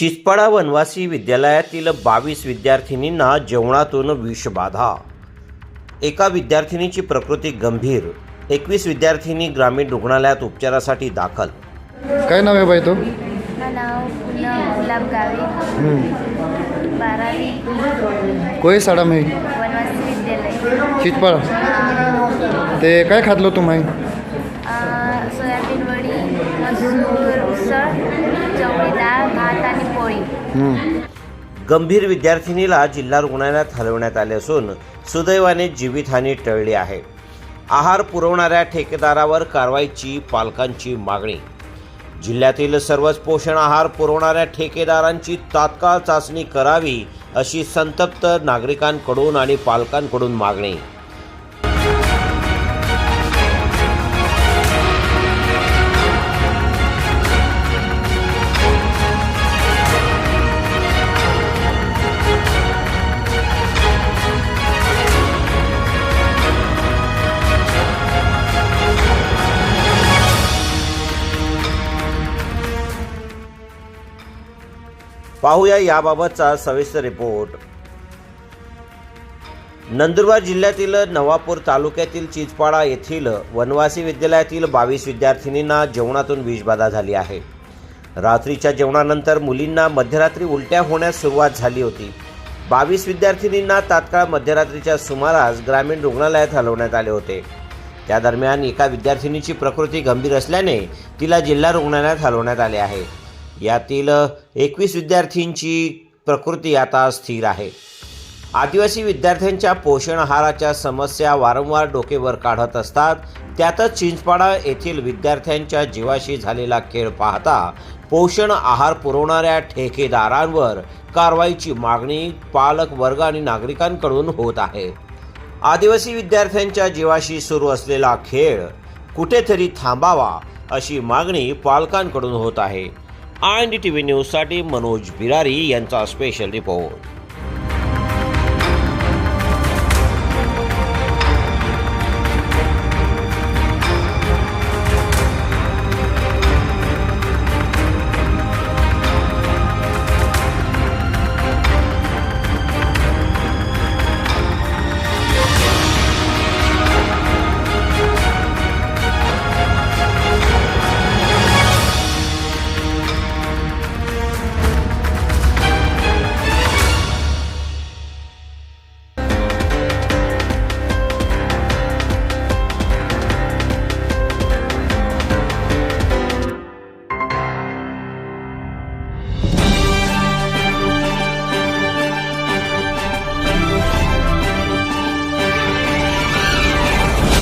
चिचपाडा वनवासी विद्यालयातील बावीस विद्यार्थिनींना जेवणातून विषबाधा एका विद्यार्थिनीची प्रकृती गंभीर. एकवीस विद्यार्थिनी ग्रामीण रुग्णालयात उपचारासाठी दाखल. काय नाव आहे बाई तो? माझं नाव पूनम गुलाब गावे. बारावी. कोई साडा मी? वनवासी विद्यालय. चितपाळा ते काय खातलो तुम्ही? अं, सोयाबीन वडी मसूर उसळ चवळी डाळ भात आणि पोळी. गंभीर विद्यार्थिनीला जिल्हा रुग्णालयात हलवण्यात आले असून सुदैवाने जीवितहानी टळली आहे. आहार पुरवणाऱ्या ठेकेदारावर कारवाईची पालकांची मागणी. जिल्ह्यातील सर्वच पोषण आहार पुरवणाऱ्या ठेकेदारांची तात्काळ चाचणी करावी अशी संतप्त नागरिकांकडून आणि पालकांकडून मागणी. पाहूया याबाबतचा सविस्तर रिपोर्ट. नंदुरबार जिल्ह्यातील नवापूर तालुक्यातील चिचपाडा येथील वनवासी विद्यालयातील बावीस विद्यार्थिनींना जेवणातून विषबाधा झाली आहे. रात्रीच्या जेवणानंतर मुलींना मध्यरात्री उलट्या होण्यास सुरुवात झाली होती. बावीस विद्यार्थिनींना तात्काळ मध्यरात्रीच्या सुमारास ग्रामीण रुग्णालयात हलवण्यात आले होते. त्या दरम्यान एका विद्यार्थिनीची प्रकृती गंभीर असल्याने तिला जिल्हा रुग्णालयात हलवण्यात आले आहे. यातील एकवीस विद्यार्थींची प्रकृती आता स्थिर आहे. आदिवासी विद्यार्थ्यांच्या पोषण आहाराच्या समस्या वारंवार डोकेवर काढत असतात. त्यातच चिंचपाडा येथील विद्यार्थ्यांच्या जीवाशी झालेला खेळ पाहता पोषण आहार पुरवणाऱ्या ठेकेदारांवर कारवाईची मागणी पालक वर्ग आणि नागरिकांकडून होत आहे. आदिवासी विद्यार्थ्यांच्या जीवाशी सुरू असलेला खेळ कुठेतरी थांबावा अशी मागणी पालकांकडून होत आहे. I N D T V न्यूजसाठी मनोज बिरारी यांचा स्पेशल रिपोर्ट